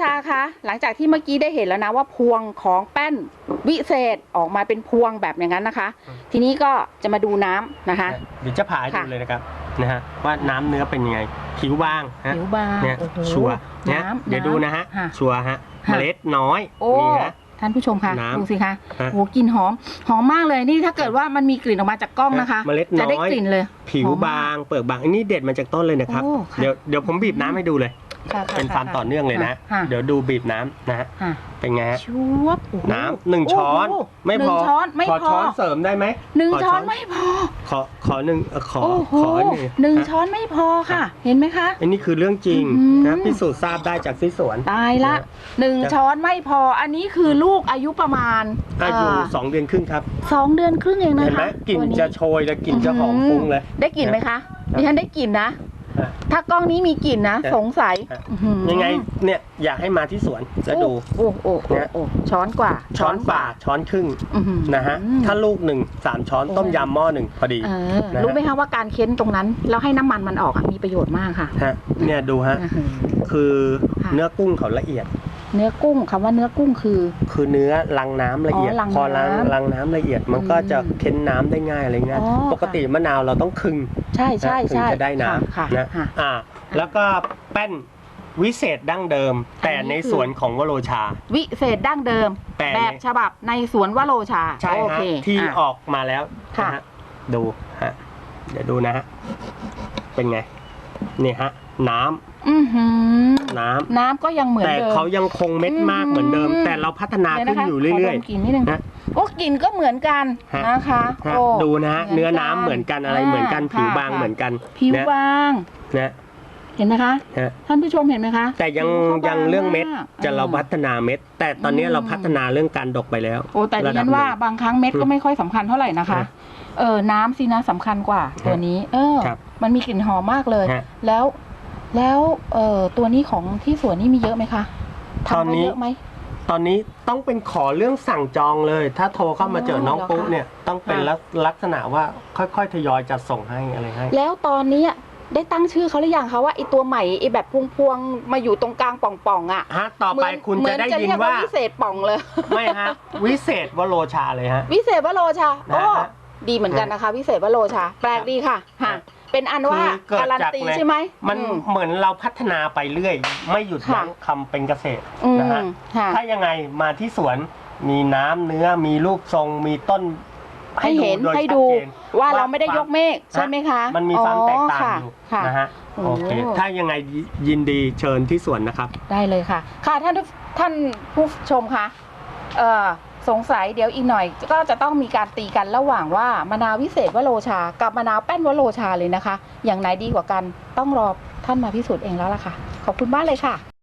ชาคะหลังจากที่เมื่อกี้ได้เห็นแล้วนะว่าพวงของแป้นวิเศษออกมาเป็นพวงแบบอย่างนั้นนะคะอืมทีนี้ก็จะมาดูน้ำนะคะเดี๋ยวจะผ่าให้ดูค่ะเลยนะครับนะฮะว่าน้ำเนื้อเป็นยังไงผิวบางฮะผิวบางเนี่ยโอ้โหชัวร์เนี่ยน้ำเดี๋ยวดูนะฮะค่ชัวร์ฮะค่ะเมล็ดน้อยโอ้นี่ฮะท่านผู้ชมคะน้ำดูสิคะฮะโอ้กลิ่นหอมหอมมากเลยนี่ถ้าเกิดว่ามันมีกลิ่นออกมาจากกล้องนะคะเมล็ดจะได้น้อยกลิ่นเลย ผิวหอมมกบางเปลือกบางอันนี้เด็ดมาจากต้นเลยนะครับโอ้ค่ะเดี๋ยวเดี๋ยวผมบีบน้ำให้ดูเลย ค่ะค่ะเป็นฟาร์มค่ะต่อเนื่องเลยนะ ค่ะ เดี๋ยวดูบีบน้ำนะฮะค่ะเป็นไงฮะชวบโอ้โน้ำหนึ่งช้อนโโหไม่หนึ่พงอช้อนไม่ขอพอช้อนเสริมได้ไหมหนึ่งขช้อนไม่พอ ขอขอหนึ่งเอ่อขอโอ้โหขอหนึ่งหนึ่งฮะช้อนไม่พอค่ะ เห็นไหมคะ อันนี้คือเรื่องจริงอื้อหือนะพิสูจน์ทราบได้จากที่สวน ตายละนะหนึ่งจะช้อนไม่พอ อันนี้คือลูกอายุประมาณอายุเสองเดือนครึ่งครับ สองเดือนครึ่งเองนะคะเห็นไหมกลิ่นตัว จะโชยและกลิ่นจะหอมฟุ้งเลย ได้กลิ่นไหมคะดิฉันได้กลิ่นนะฮะ ถ้ากล้องนี้มีกลิ่นนะฮะสงสัยฮะอื้อหือยังไงเนี่ยอยากให้มาที่สวนจะดู โอ้โอ้โอ้เนี่ยโอ้ช้อนกว่าช้อนฝ่าช้อนครึ่งอื้อหือ นะฮะถ้าลูกหนึ่งสามช้อนโอ้ต้มยำหม้อหนึ่งพอดี เออนะฮะ รู้ไหมคะว่าการเค้นตรงนั้น แล้วให้น้ำมันมันออกอะมีประโยชน์มากค่ะฮะเนี่ยดูฮะ อื้อหือ คือค่ะ เนื้อกุ้งเขาละเอียด เนื้อกุ้งคำว่าเนื้อกุ้งคือ คือเนื้อลังน้ำละเอียดอ๋อลังพอลังน้ำลังน้ำละเอียด มันก็จะอืมเค้นน้ำได้ง่ายอะไรเงี้ยอ๋อปกติมะนาวเราต้องคึง ใช่ใช่นะถึงใช่จะได้น้ค่ะำนะค่ะอ่าแล้วก็แป้นวิเศษดั้งเดิม แต่อันนี้ในคือสวนของวโรชา วิเศษดั้งเดิมแต่แบบในฉบับในสวนวโรชาใช่โอฮะเคที่อะออกมาแล้วค่ะนะฮะดูฮะเดี๋ยวดูนะฮะเป็นไงนี่ฮะ น้ำอื้อหือน้ำ น้ำก็ยังเหมือนแต่เดิม เขายังคงเม็ดมากเหมือนเดิม อืม แต่เราพัฒนาดี๋วขึ้นนะคะอยู่เรื่อยขดมกลิ่นนิดนึงๆนะ โอ้กลิ่นก็เหมือนกันฮะ นะคะฮะโอ้ดูนะฮะเหมือนเนื้อกันน้ำเหมือนกันอะไรอ่าเหมือนกันผิวค่ะบางค่ะเหมือนกันผิวนะบางนะเห็นไหมคะ ฮะท่านผู้ชมเห็นไหมคะแต่ยังผิวขายังเรื่องเม็ดบางากจะเราอืมพัฒนาเม็ด แต่ตอนนี้อืมเราพัฒนาเรื่องการดกไปแล้ว โอ้แต่ดิระดัฉับนว่าหนึ่งบางครั้งเม็ดก็อืมไม่ค่อยสำคัญเท่าไหร่นะคะ ฮะเออน้ำสินะสำคัญกว่า ตัวนี้ เออ ครับมันมีกลิ่นหอมมากเลย ฮะ แล้ว แล้วเออตัวนี้ของที่สวนนี่มีเยอะไหมคะทำตอนไว้นี้ เยอะไหม ตอนนี้ต้องเป็นขอเรื่องสั่งจองเลย ถ้าโทรเข้ามาเจอน้องอ๋อเหรอปุ๊คะเนี่ยต้องเป็นค่ะลักลักษณะว่าค่อยๆทยอยจัดส่งให้อะไรให้ แล้วตอนนี้ได้ตั้งชื่อเขาหรือยังคะว่าไอตัวใหม่ไอแบบพวงๆมาอยู่ตรงกลางป่องๆอะฮะ ต่อไปเหมืนคุณจะได้เหมือยินเรีกว่าวิเศษป่องเลย ไม่ฮะ วิเศษวโรชาเลยฮะ วิเศษวโรชานะโอ้ฮะ ดีเหมือนกันนะคะวิเศษวโรชา แปลกดีค่ะฮะเป็นอันว่าคือเกิดการันจากตีในใช่ไหมมันอืเหมือนเราพัฒนาไปเรื่อย ไม่หยุดค่ะยั้งคำเป็นเกษตรอืมนะฮะ ค่ะ ถ้ายังไงมาที่สวนมีน้ำเนื้อมีรูปทรงมีต้นให้เห็นโดยให้ชัดูเจนว่าเราไม่ได้ยกเมฆใช่ไหมคะมันมีความแตกต่างค่ะอยู่ค่ะ นะฮะโอ้ โอเคถ้ายังไงยินดีเชิญที่สวนนะครับ ได้เลยค่ะ ค่ะท่านทุกท่านผู้ชมคะเอ่อ สงสัยเดี๋ยวอีกหน่อย ก็จะต้องมีการตีกันระหว่างว่ามะนาววิเศษวโรชา กับมะนาวแป้นวโรชาเลยนะคะ อย่างไหนดีกว่ากันต้องรอท่านมาพิสูจน์เองแล้วล่ะค่ะ ขอบคุณมากเลยค่ะ